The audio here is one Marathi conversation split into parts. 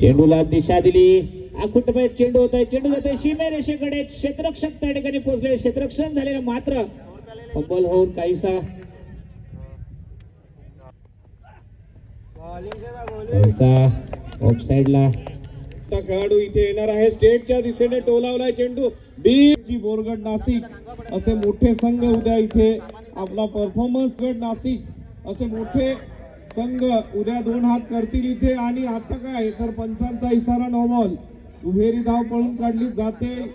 चेंडूला दिशा दिली. आकुटपणे चेंडू होत आहे. चेंडू जातोय सीमे रेषेकडे क्षेत्ररक्षक त्या ठिकाणी पोहोचले. क्षेत्ररक्षण झालेलं मात्र फंबल होऊन काहीसा. खेळाडू इथे येणार आहे. स्टेटच्या दिशेने टोलावलाय चेंडू. बी. जी. बोरगड नाशिक. असे मोठे संघ उद्या इथे आपला परफॉर्मन्स गड नाशिक. असे मोठे संघ उद्या दोन हात करतील इथे. आणि आता काय? तर पंचांचा इशारा नॉर्मल दुहेरी धाव पळून काढली जाते.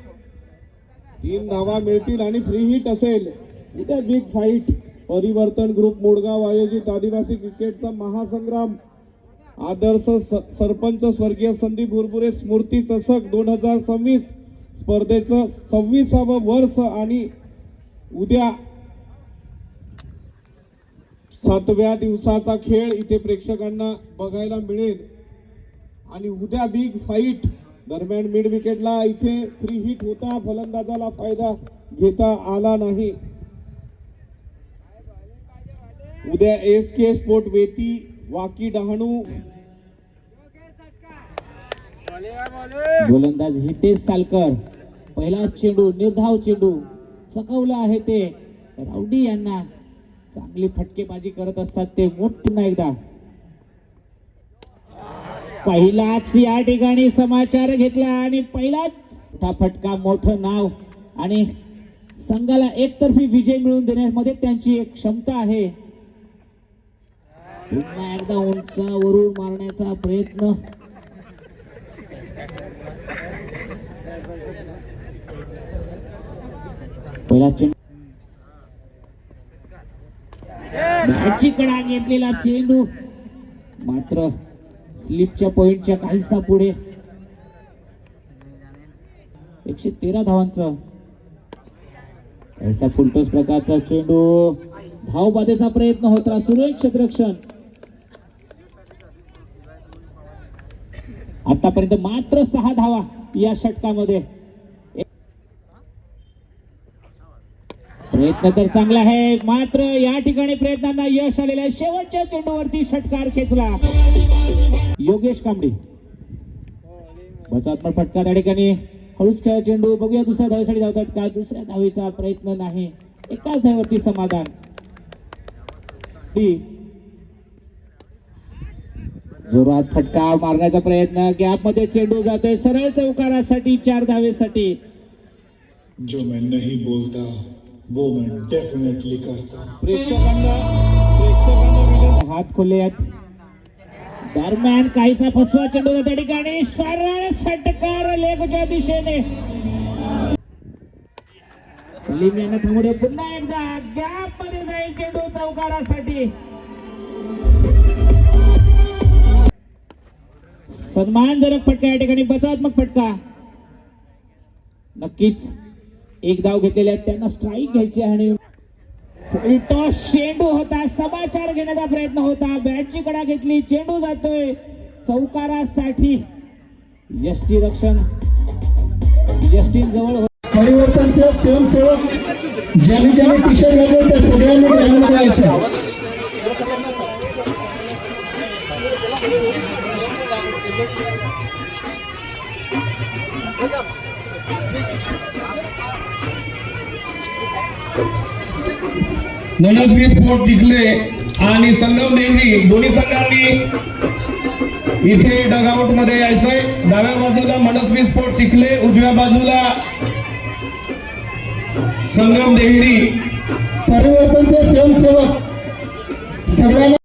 तीन धावा मिळतील आणि फ्री हिट असेल. उद्या बिग फाईट परिवर्तन ग्रुप मोडगाव आयोजित आदिवासी क्रिकेटचा महासंग्राम. आदर्श स- सरपंच स्वर्गीय संदीप भुरभुरे स्मृती चषक दोन हजार सव्वीस. स्पर्धेचं सव्वीसावं वर्ष आणि उद्या सातव्या दिवसाचा खेळ इथे प्रेक्षकांना बघायला मिळेल. आणि उद्या बिग फाईट दरम्यान मिड विकेटला इथे फ्री हिट होता. फलंदाजाला फायदा घेता आला नाही. उद्या एस के स्पोर्ट वेती वाकी डहाणू. गोलंदाज हितेश सालकर पहिला चेंडू निर्धाव चेंडू चकवलं आहे ते. राऊडी यांना चांगली फटकेबाजी करत असतात ते मोठ पुन्हा एकदा. पहिलाच या ठिकाणी समाचार घेतला आणि पहिलाच मोठा फटका मोठं नाव आणि संघाला एकतर्फी विजय मिळवून देण्यामध्ये त्यांची एक क्षमता आहे. पुन्हा एकदा उंचावरून मारण्याचा प्रयत्न. पहिला चेंडू चिकडा कडा घेतलेला चेंडू. मात्र स्लिपच्या पॉइंटच्या काहीसा पुढे. एकशे तेरा धावांचा. ऐसा फुलटोस प्रकारचा चेंडू. धावबाधेचा प्रयत्न होता सुरेख क्षेत्ररक्षण. आतापर्यंत मात्र सहा धावा या षटकामध्ये. प्रयत्न तर चांगला आहे. मात्र या ठिकाणी प्रयत्नांना यश आलेलं आहे. शेवटच्या चेंडूवरती षटकार खेचला. योगेश कांबडी बचात्मक फटका त्या ठिकाणी. हळूच खेळ चेंडू. बघूया दुसऱ्या धावेसाठी धावतात का? दुसऱ्या धावेचा प्रयत्न नाही. एकाच धावेवरती समाधान. जोरात फटका मारण्याचा प्रयत्न. गॅपमध्ये चेंडू जातोय. सरळ चौकारासाठी चार धावेसाठी. जो मैं नहीं बोलता वुमेन डेफिनेटली करता प्रेक्षकांना प्रेक्षकांना विनंती हात खोले आहेत. दरम्यान काहीसा फसवा चेंडू त्या ठिकाणी. सरळ षटकार लेगच्या दिशेने. सलीम यांना थांबडे पुन्हा एकदा गॅपमध्ये जाईल चेंडू चौकारासाठी. सन्मानजनक फटका या ठिकाणी बचावात्मक फटका. नक्कीच. एक धाव घेतलेले आहेत त्यांना स्ट्राईक घ्यायची आणि टॉस चेंडू होता. समाचार घेण्याचा प्रयत्न होता. बॅटची कडा घेतली. चेंडू जातोय. चौकारासाठी यष्टी रक्षण. यष्टी जवळ हो- परिवर्तनचे स्वयंसेवक ज्यांनी ज्यांनी टी शर्ट घातले त्या सगळ्यांनी ग्राउंडमध्ये म्हणूनच मी स्पोर्ट जिंकले आणि संगम देवरी दोन्ही संघांनी इथे डगआउटमध्ये यायचंय. डाव्या बाजूला मनस्वी स्पोर्ट टिकले उजव्या बाजूला संगम देवरी परिवर्तनचे स्वयंसेवक. सगळ्यांना